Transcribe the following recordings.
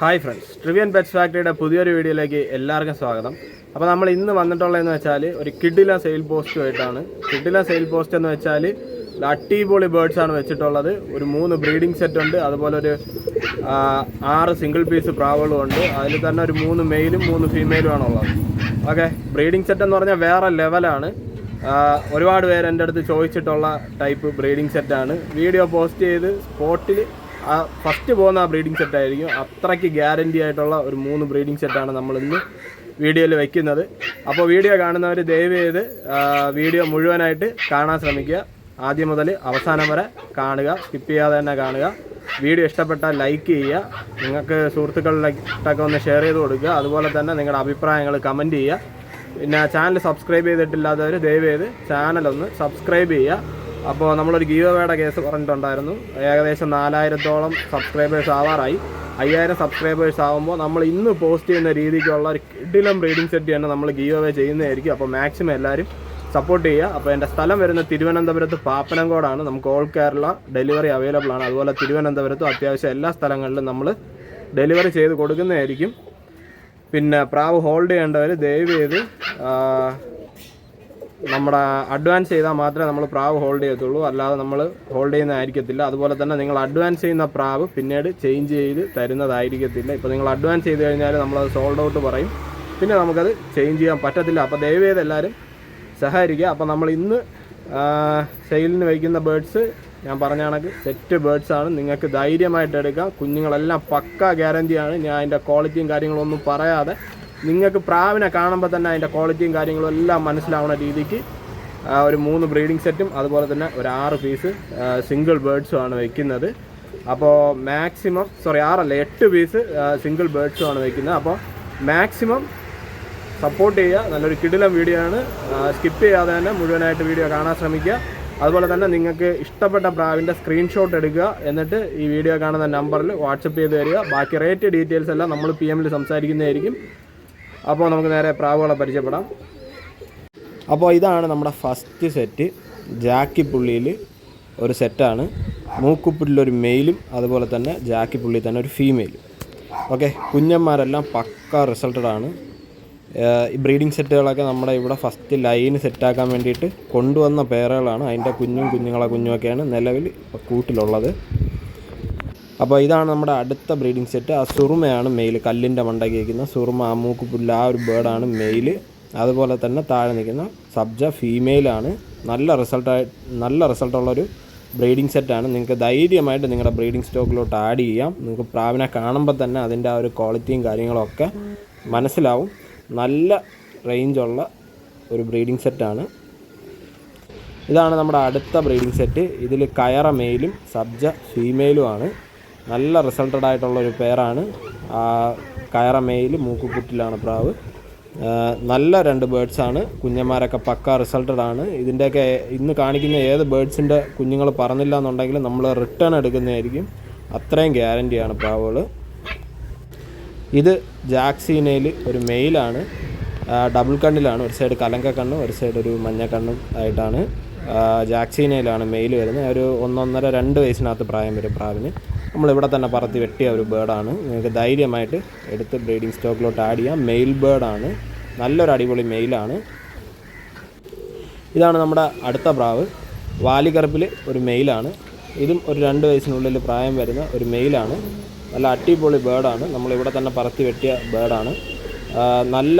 Hi friends ട്രിവിയൻ pets ഫാക്ടറിയുടെ പുതിയൊരു വീഡിയോയിലേക്ക് എല്ലാവർക്കും സ്വാഗതം. അപ്പോൾ നമ്മൾ ഇന്ന് വന്നിട്ടുള്ളതെന്ന് വെച്ചാൽ ഒരു കിഡില സെയിൽ പോസ്റ്റുമായിട്ടാണ് കിഡില സെയിൽ പോസ്റ്റ് എന്ന് വെച്ചാൽ അട്ടിപൊളി ആണ് വെച്ചിട്ടുള്ളത്. ഒരു മൂന്ന് ബ്രീഡിംഗ് സെറ്റ് ഉണ്ട്. അതുപോലെ ഒരു ആറ് സിംഗിൾ പീസ് പ്രാവുകളും ഉണ്ട്. അതിൽ തന്നെ ഒരു മൂന്ന് മെയിലും മൂന്ന് ഫീമെയിലും ആണുള്ളത് ഓക്കെ ബ്രീഡിംഗ് സെറ്റ് എന്ന് പറഞ്ഞാൽ വേറെ ലെവലാണ്. ഒരുപാട് പേര് എന്റെ അടുത്ത് ചോദിച്ചിട്ടുള്ള ടൈപ്പ് ബ്രീഡിംഗ് സെറ്റാണ് വീഡിയോ പോസ്റ്റ് ചെയ്ത് സ്പോട്ടിൽ ഫസ്റ്റ് പോകുന്ന ആ ബ്രീഡിംഗ് സെറ്റ് ആയിരിക്കും. അത്രയ്ക്ക് ഗ്യാരണ്ടി ആയിട്ടുള്ള ഒരു മൂന്ന് ബ്രീഡിംഗ് സെറ്റാണ് നമ്മൾ ഇന്ന് വീഡിയോയിൽ വയ്ക്കുന്നത് അപ്പോൾ വീഡിയോ കാണുന്നവർ ദയവ് ചെയ്ത് വീഡിയോ മുഴുവനായിട്ട് കാണാൻ ശ്രമിക്കുക. ആദ്യം മുതൽ അവസാനം വരെ കാണുക സ്കിപ്പ് ചെയ്യാതെ തന്നെ കാണുക. വീഡിയോ ഇഷ്ടപ്പെട്ടാൽ ലൈക്ക് ചെയ്യുക. നിങ്ങൾക്ക് സുഹൃത്തുക്കളിലേക്കൊക്കെ ഒന്ന് ഷെയർ ചെയ്ത് കൊടുക്കുക. അതുപോലെ തന്നെ നിങ്ങളുടെ അഭിപ്രായങ്ങൾ കമന്റ് ചെയ്യുക. പിന്നെ ചാനൽ സബ്സ്ക്രൈബ് ചെയ്തിട്ടില്ലാത്തവർ ദയവ് ചെയ്ത് ചാനലൊന്ന് സബ്സ്ക്രൈബ് ചെയ്യുക. അപ്പോൾ നമ്മളൊരു ഗീവ് അവേയുടെ കേസ് പറഞ്ഞിട്ടുണ്ടായിരുന്നു. ഏകദേശം നാലായിരത്തോളം സബ്സ്ക്രൈബേഴ്സ് ആവാറായി. അയ്യായിരം സബ്സ്ക്രൈബേഴ്സ് ആകുമ്പോൾ നമ്മൾ ഇന്ന് പോസ്റ്റ് ചെയ്യുന്ന രീതിക്കുള്ള ഒരു കിഡിലം റീഡിംഗ് സെറ്റ് തന്നെ നമ്മൾ ഗീവ് അവേ ചെയ്യുന്നതായിരിക്കും. അപ്പോൾ മാക്സിമം എല്ലാവരും സപ്പോർട്ട് ചെയ്യുക. അപ്പോൾ എന്റെ സ്ഥലം വരുന്ന തിരുവനന്തപുരത്ത് പാപ്പനംകോടാണ്. നമുക്ക് ഓൾ കേരള ഡെലിവറി അവൈലബിൾ ആണ്. അതുപോലെ തിരുവനന്തപുരത്തും അത്യാവശ്യം എല്ലാ സ്ഥലങ്ങളിലും നമ്മൾ ഡെലിവറി ചെയ്ത് കൊടുക്കുന്നതായിരിക്കും. പിന്നെ പ്രാവ് ഹോൾഡ് ചെയ്യേണ്ടവർ ദയവ് ചെയ്ത് നമ്മുടെ അഡ്വാൻസ് ചെയ്താൽ മാത്രമേ നമ്മൾ പ്രാവ് ഹോൾഡ് ചെയ്യത്തുള്ളൂ. അല്ലാതെ നമ്മൾ ഹോൾഡ് ചെയ്യുന്നതായിരിക്കത്തില്ല. അതുപോലെ തന്നെ നിങ്ങൾ അഡ്വാൻസ് ചെയ്യുന്ന പ്രാവ് പിന്നീട് ചേഞ്ച് ചെയ്ത് തരുന്നതായിരിക്കത്തില്ല. ഇപ്പോൾ നിങ്ങൾ അഡ്വാൻസ് ചെയ്ത് കഴിഞ്ഞാൽ നമ്മളത് സോൾഡ് ഔട്ട് പറയും. പിന്നെ നമുക്കത് ചേഞ്ച് ചെയ്യാൻ പറ്റത്തില്ല. അപ്പോൾ ദയവേത് എല്ലാവരും സഹകരിക്കുക. അപ്പോൾ നമ്മൾ ഇന്ന് സെയിലിന് വയ്ക്കുന്ന ബേഡ്സ് ഞാൻ പറഞ്ഞ കണക്ക് സെറ്റ് ബേഡ്സാണ് നിങ്ങൾക്ക് ധൈര്യമായിട്ട് എടുക്കാം. കുഞ്ഞുങ്ങളെല്ലാം പക്ക ഗ്യാരന്റിയാണ് ഞാൻ അതിന്റെ ക്വാളിറ്റിയും കാര്യങ്ങളൊന്നും പറയാതെ നിങ്ങൾക്ക് പ്രാവിനെ കാണുമ്പോൾ തന്നെ അതിന്റെ ക്വാളിറ്റിയും കാര്യങ്ങളും എല്ലാം മനസ്സിലാവുന്ന രീതിക്ക് ഒരു മൂന്ന് ബ്രീഡിംഗ് സെറ്റും അതുപോലെ തന്നെ ഒരു ആറ് പീസ് സിംഗിൾ ബേഡ്സും ആണ് വയ്ക്കുന്നത് അപ്പോൾ മാക്സിമം സോറി ആറല്ല എട്ട് പീസ് സിംഗിൾ ബേഡ്സും ആണ് വയ്ക്കുന്നത് അപ്പോൾ മാക്സിമം സപ്പോർട്ട് ചെയ്യുക. നല്ലൊരു കിടിലം വീഡിയോ ആണ്. സ്കിപ്പ് ചെയ്യാതെ തന്നെ മുഴുവനായിട്ട് വീഡിയോ കാണാൻ ശ്രമിക്കുക. അതുപോലെ തന്നെ നിങ്ങൾക്ക് ഇഷ്ടപ്പെട്ട പ്രാവിന്റെ സ്ക്രീൻഷോട്ട് എടുക്കുക. എന്നിട്ട് ഈ വീഡിയോ കാണുന്ന നമ്പറിൽ വാട്സപ്പ് ചെയ്ത് തരിക. ബാക്കി റേറ്റ് ഡീറ്റെയിൽസ് എല്ലാം നമ്മൾ പി എമ്മിൽ സംസാരിക്കുന്നതായിരിക്കും. അപ്പോൾ നമുക്ക് നേരെ പ്രാവുകളെ പരിചയപ്പെടാം. അപ്പോൾ ഇതാണ് നമ്മുടെ ഫസ്റ്റ് സെറ്റ് ജാക്കി പുള്ളിയിൽ ഒരു സെറ്റാണ് മൂക്കുപ്പുല്ലിലൊരു മെയിലും അതുപോലെ തന്നെ ജാക്കി പുള്ളി തന്നെ ഒരു ഫീമെയിലും ഓക്കെ കുഞ്ഞന്മാരെല്ലാം പക്ക റിസൾട്ടഡ് ആണ്. ഈ ബ്രീഡിംഗ് സെറ്റുകളൊക്കെ നമ്മുടെ ഇവിടെ ഫസ്റ്റ് ലൈന് സെറ്റാക്കാൻ വേണ്ടിയിട്ട് കൊണ്ടുവന്ന പേരുകളാണ് അതിന്റെ കുഞ്ഞും കുഞ്ഞുങ്ങളെ കുഞ്ഞുമൊക്കെയാണ് നിലവിൽ കൂട്ടിലുള്ളത്. അപ്പോൾ ഇതാണ് നമ്മുടെ അടുത്ത ബ്രീഡിംഗ് സെറ്റ്. ആ സുറുമയാണ് മെയിൽ കല്ലിന്റെ മണ്ട കേൾക്കുന്ന സുറുമ ആ മൂക്കുപുല്ല് ആ ഒരു ബേർഡാണ് മെയിൽ അതുപോലെ തന്നെ താഴെ നിൽക്കുന്ന സബ്ജ ഫീമെയിലാണ് നല്ല റിസൾട്ടായി നല്ല റിസൾട്ടുള്ളൊരു ബ്രീഡിംഗ് സെറ്റാണ് നിങ്ങൾക്ക് ധൈര്യമായിട്ട് നിങ്ങളുടെ ബ്രീഡിംഗ് സ്റ്റോക്കിലോട്ട് ആഡ് ചെയ്യാം. നിങ്ങൾക്ക് പ്രാവിനെ കാണുമ്പോൾ തന്നെ അതിന്റെ ആ ഒരു ക്വാളിറ്റിയും കാര്യങ്ങളൊക്കെ മനസ്സിലാവും. നല്ല റേഞ്ചുള്ള ഒരു ബ്രീഡിംഗ് സെറ്റാണ് ഇതാണ് നമ്മുടെ അടുത്ത ബ്രീഡിംഗ് സെറ്റ് ഇതിൽ കയറ മെയിലും സബ്ജ ഫീമെയിലുമാണ് നല്ല റിസൾട്ടഡ് ആയിട്ടുള്ള ഒരു പേരാണ് ആ, കയറ മെയിൽ മൂക്കുകുറ്റിലാണ് പ്രാവ്. നല്ല രണ്ട് ബേഡ്സാണ് കുഞ്ഞന്മാരൊക്കെ പക്ക റിസൾട്ടഡ് ആണ്. ഇതിന്റെയൊക്കെ ഇന്ന് കാണിക്കുന്ന ഏത് ബേഡ്സിന്റെ കുഞ്ഞുങ്ങൾ പറഞ്ഞില്ല എന്നുണ്ടെങ്കിൽ നമ്മൾ റിട്ടേൺ എടുക്കുന്നതായിരിക്കും. അത്രയും ഗ്യാരന്റിയാണ് പ്രാവുകൾ ഇത് ജാക്സീനയിൽ ഒരു മെയിലാണ് ഡബിൾ കണ്ണിലാണ്. ഒരു സൈഡ് കലങ്ക കണ്ണും ഒരു സൈഡ് ഒരു മഞ്ഞ കണ്ണും ആയിട്ടാണ്. ജാക്സീനയിലാണ് മെയിൽ വരുന്നത്. ഒരു ഒന്നൊന്നര രണ്ട് വയസ്സിനകത്ത് പ്രായം വരും പ്രാവിന്. നമ്മളിവിടെ തന്നെ പറത്തി വെട്ടിയ ഒരു ബേർഡാണ് നിങ്ങൾക്ക് ധൈര്യമായിട്ട് എടുത്ത് ബ്രീഡിംഗ് സ്റ്റോക്കിലോട്ട് ആഡ് ചെയ്യാം. മെയിൽ ബേർഡാണ് നല്ലൊരു അടിപൊളി മെയിലാണ് ഇതാണ് നമ്മുടെ അടുത്ത പ്രാവ്. വാലിക്കറുപ്പിൽ ഒരു മെയിലാണ് ഇതും ഒരു രണ്ട് വയസ്സിനുള്ളിൽ പ്രായം വരുന്ന ഒരു മെയിലാണ് നല്ല അടിപൊളി ബേർഡാണ് നമ്മളിവിടെ തന്നെ പറത്തി വെട്ടിയ ബേർഡാണ് ആ, നല്ല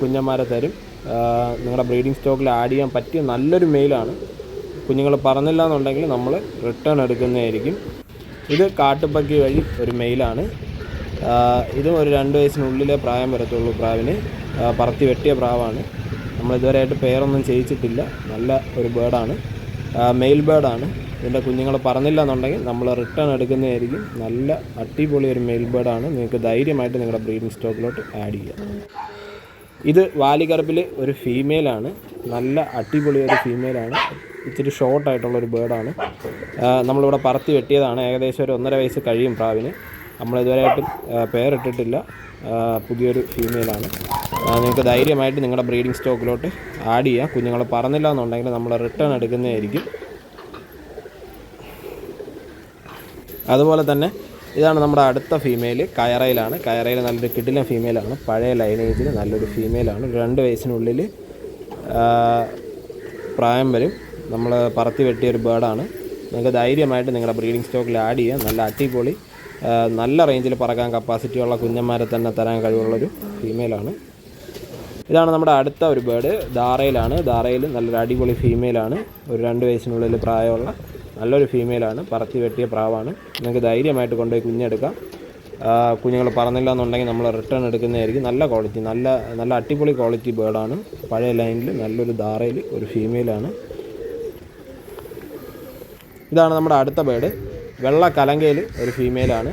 കുഞ്ഞന്മാരെ തരും. നിങ്ങളുടെ ബ്രീഡിംഗ് സ്റ്റോക്കിൽ ആഡ് ചെയ്യാൻ പറ്റിയ നല്ലൊരു മെയിലാണ് കുഞ്ഞുങ്ങൾ പറഞ്ഞില്ല എന്നുണ്ടെങ്കിൽ നമ്മൾ റിട്ടേൺ എടുക്കുന്നതായിരിക്കും. ഇത് കാട്ടുപക്കി വഴി ഒരു മെയിലാണ്. ഇതും ഒരു രണ്ട് വയസ്സിനുള്ളിലെ പ്രായം വരത്തുള്ളൂ പ്രാവിന്. പറത്തി വെട്ടിയ പ്രാവാണ്. നമ്മൾ ഇതുവരെയായിട്ട് പേരൊന്നും ചെയ്യിച്ചിട്ടില്ല. നല്ല ഒരു ബേർഡാണ് മെയിൽ ബേർഡാണ് ഇതിന്റെ കുഞ്ഞുങ്ങൾ പറഞ്ഞില്ല എന്നുണ്ടെങ്കിൽ നമ്മൾ റിട്ടേൺ എടുക്കുന്നതായിരിക്കും. നല്ല അടിപൊളി ഒരു മെയിൽ ബേർഡാണ് നിങ്ങൾക്ക് ധൈര്യമായിട്ട് നിങ്ങളുടെ ബ്രീഡിംഗ് സ്റ്റോക്കിലോട്ട് ആഡ് ചെയ്യാം. ഇത് വാലികറുപ്പിൽ ഒരു ഫീമെയിലാണ് നല്ല അടിപൊളി ഒരു ഫീമെയിലാണ് ഇച്ചിരി ഷോർട്ടായിട്ടുള്ളൊരു ബേർഡാണ് നമ്മളിവിടെ പറത്തി വെട്ടിയതാണ്. ഏകദേശം ഒരു ഒന്നര വയസ്സ് കഴിയും പ്രാവിന്. ആ, പേരിട്ടിട്ടില്ല. പുതിയൊരു ഫീമെയിലാണ് നിങ്ങൾക്ക് ധൈര്യമായിട്ട് നിങ്ങളുടെ ബ്രീഡിംഗ് സ്റ്റോക്കിലോട്ട് ആഡ് ചെയ്യാം. കുഞ്ഞുങ്ങൾ പറന്നില്ല എന്നുണ്ടെങ്കിൽ നമ്മൾ റിട്ടേൺ എടുക്കുന്നതായിരിക്കും. അതുപോലെ തന്നെ ഇതാണ് നമ്മുടെ അടുത്ത ഫീമെയിൽ കയറയിലാണ്. കയറയിൽ നല്ലൊരു കിടിലൻ ഫീമെയിലാണ് പഴയ ലൈനേജിൽ നല്ലൊരു ഫീമെയിലാണ് രണ്ട് വയസ്സിനുള്ളിൽ പ്രായം വരും. നമ്മൾ പറത്തി വെട്ടിയ ഒരു ബേർഡാണ് നിങ്ങൾക്ക് ധൈര്യമായിട്ട് നിങ്ങളുടെ ബ്രീഡിംഗ് സ്റ്റോക്കിൽ ആഡ് ചെയ്യാം. നല്ല അടിപൊളി നല്ല റേഞ്ചിൽ പറക്കാൻ കപ്പാസിറ്റിയുള്ള കുഞ്ഞന്മാരെ തന്നെ തരാൻ കഴിവുള്ളൊരു ഫീമെയിലാണ് ഇതാണ് നമ്മുടെ അടുത്ത ഒരു ബേർഡ് ധാറയിലാണ് ധാറയിൽ നല്ലൊരു അടിപൊളി ഫീമെയിലാണ് ഒരു രണ്ട് വയസ്സിനുള്ളിൽ പ്രായമുള്ള നല്ലൊരു ഫീമെയിലാണ് പറത്തി വെട്ടിയ പ്രാവാണ്. നിങ്ങൾക്ക് ധൈര്യമായിട്ട് കൊണ്ടുപോയി കുഞ്ഞെടുക്കാം. കുഞ്ഞുങ്ങൾ പറന്നില്ല എന്നുണ്ടെങ്കിൽ നമ്മൾ റിട്ടേൺ എടുക്കുന്നതായിരിക്കും. നല്ല ക്വാളിറ്റി നല്ല നല്ല അടിപൊളി ക്വാളിറ്റി ബേർഡാണ് പഴയ ലൈനിൽ നല്ലൊരു ധാറയിൽ ഒരു ഫീമെയിലാണ് ഇതാണ് നമ്മുടെ അടുത്ത ബേഡ്. വെള്ള കലങ്കയിൽ ഒരു ഫീമെയിലാണ്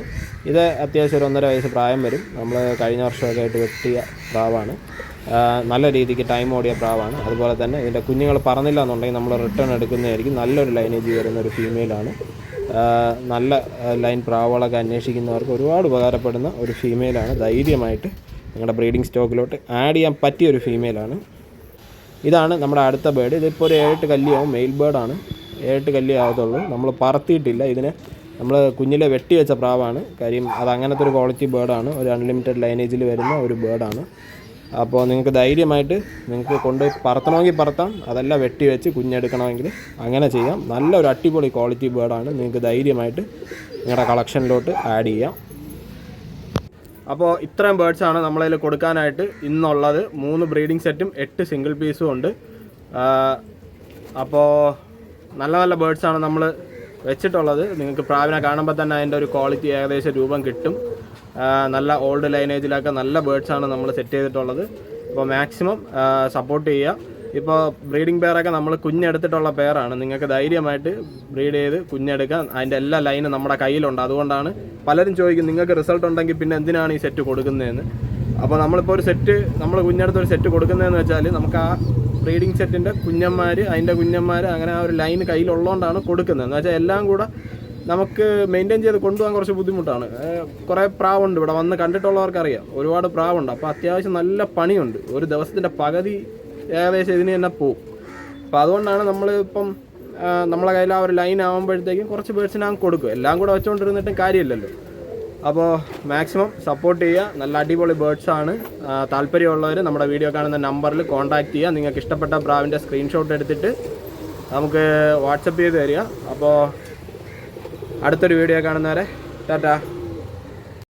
ഇത് അത്യാവശ്യം ഒരു ഒന്നര വയസ്സ് പ്രായം വരും. നമ്മൾ കഴിഞ്ഞ വർഷമൊക്കെ ആയിട്ട് വെട്ടിയ പ്രാവാണ്. നല്ല രീതിക്ക് ടൈം ഓടിയ പ്രാവാണ്. അതുപോലെ തന്നെ ഇതിന്റെ കുഞ്ഞുങ്ങൾ പറന്നില്ല എന്നുണ്ടെങ്കിൽ നമ്മൾ റിട്ടേൺ എടുക്കുന്നതായിരിക്കും. നല്ലൊരു ലൈനേജ് വരുന്ന ഒരു ഫീമെയിലാണ് നല്ല ലൈൻ പ്രാവുകളൊക്കെ അന്വേഷിക്കുന്നവർക്ക് ഒരുപാട് ഉപകാരപ്പെടുന്ന ഒരു ഫീമെയിലാണ് ധൈര്യമായിട്ട് നിങ്ങളുടെ ബ്രീഡിംഗ് സ്റ്റോക്കിലോട്ട് ആഡ് ചെയ്യാൻ പറ്റിയ ഒരു ഫീമെയിലാണ് ഇതാണ് നമ്മുടെ അടുത്ത ബേഡ്. ഇതിപ്പോൾ ഒരു ഏഴെട്ട് കല്ലിയാവും. മെയിൽ ബേർഡാണ് ഏഴെട്ട് കല്ലേ ആകത്തുള്ളൂ. നമ്മൾ പറത്തിയിട്ടില്ല. ഇതിനെ നമ്മൾ കുഞ്ഞിലെ വെട്ടി വെച്ച പ്രാവാണ്. കാര്യം അത് അങ്ങനത്തെ ഒരു ക്വാളിറ്റി ബേർഡാണ് ഒരു അൺലിമിറ്റഡ് ലൈനേജിൽ വരുന്ന ഒരു ബേർഡാണ് അപ്പോൾ നിങ്ങൾക്ക് ധൈര്യമായിട്ട് നിങ്ങൾക്ക് കൊണ്ട് പറത്തണമെങ്കിൽ പറത്താം. അതല്ല വെട്ടി വെച്ച് കുഞ്ഞെടുക്കണമെങ്കിൽ അങ്ങനെ ചെയ്യാം. നല്ല ഒരു അടിപൊളി ക്വാളിറ്റി ബേർഡാണ് നിങ്ങൾക്ക് ധൈര്യമായിട്ട് നിങ്ങളുടെ കളക്ഷനിലോട്ട് ആഡ് ചെയ്യാം. അപ്പോൾ ഇത്രയും ബേർഡ്സ് ആണ് നമ്മളതിൽ കൊടുക്കാനായിട്ട് ഇന്നുള്ളത്. മൂന്ന് ബ്രീഡിംഗ് സെറ്റും എട്ട് സിംഗിൾ പീസും ഉണ്ട്. അപ്പോൾ നല്ല നല്ല ആണ് നമ്മൾ വെച്ചിട്ടുള്ളത്. നിങ്ങൾക്ക് പ്രാവിനെ കാണുമ്പോൾ തന്നെ അതിന്റെ ഒരു ക്വാളിറ്റി ഏകദേശം രൂപം കിട്ടും. നല്ല ഓൾഡ് ലൈനേജിലൊക്കെ നല്ല ബേർഡ്സ് ആണ് നമ്മൾ സെറ്റ് ചെയ്തിട്ടുള്ളത്. അപ്പോൾ മാക്സിമം സപ്പോർട്ട് ചെയ്യുക ഇപ്പോൾ ബ്രീഡിംഗ് പെയറൊക്കെ നമ്മൾ കുഞ്ഞെടുത്തിട്ടുള്ള പെയറാണ് നിങ്ങൾക്ക് ധൈര്യമായിട്ട് ബ്രീഡ് ചെയ്ത് കുഞ്ഞെടുക്കാം. അതിന്റെ എല്ലാ ലൈനും നമ്മുടെ കയ്യിലുണ്ട്. അതുകൊണ്ടാണ് പലരും ചോദിക്കും നിങ്ങൾക്ക് റിസൾട്ട് ഉണ്ടെങ്കിൽ പിന്നെ എന്തിനാണ് ഈ സെറ്റ് കൊടുക്കുന്നതെന്ന്? അപ്പോൾ നമ്മളിപ്പോൾ ഒരു സെറ്റ് നമ്മൾ കുഞ്ഞെടുത്ത് ഒരു സെറ്റ് കൊടുക്കുന്നതെന്ന് വെച്ചാൽ നമുക്ക് ആ ബ്രീഡിംഗ് സെറ്റിന്റെ കുഞ്ഞന്മാർ അതിന്റെ കുഞ്ഞന്മാർ അങ്ങനെ ആ ഒരു ലൈൻ കയ്യിലുള്ളതുകൊണ്ടാണ് കൊടുക്കുന്നത്. എന്ന് വെച്ചാൽ എല്ലാം കൂടെ നമുക്ക് മെയിന്റെയിൻ ചെയ്ത് കൊണ്ടുപോകാൻ കുറച്ച് ബുദ്ധിമുട്ടാണ്. കുറേ പ്രാവുണ്ട് ഇവിടെ. വന്ന് കണ്ടിട്ടുള്ളവർക്കറിയാം. ഒരുപാട് പ്രാവുണ്ട്. അപ്പോൾ അത്യാവശ്യം നല്ല പണിയുണ്ട്. ഒരു ദിവസത്തിന്റെ പകുതി ഏകദേശം ഇതിന് തന്നെ പോവും. അപ്പോൾ അതുകൊണ്ടാണ് നമ്മൾ ഇപ്പം നമ്മളെ കയ്യിൽ ആ ഒരു ലൈൻ ആകുമ്പോഴത്തേക്കും കുറച്ച് പേഴ്സിനാകും കൊടുക്കും. എല്ലാം കൂടെ വെച്ചുകൊണ്ടിരുന്നിട്ടും കാര്യമില്ലല്ലോ. അപ്പോൾ മാക്സിമം സപ്പോർട്ട് ചെയ്യുക. നല്ല അടിപൊളി ബേർഡ്സ് ആണ്. താല്പര്യമുള്ളവർ നമ്മുടെ വീഡിയോ കാണുന്ന നമ്പറിൽ കോൺടാക്ട് ചെയ്യുക. നിങ്ങൾക്ക് ഇഷ്ടപ്പെട്ട ബ്രാവിന്റെ സ്ക്രീൻഷോട്ട് എടുത്തിട്ട് നമുക്ക് വാട്സപ്പ് ചെയ്ത് തരിക. അപ്പോൾ അടുത്തൊരു വീഡിയോ കാണുന്നവരെ ടാറ്റാ.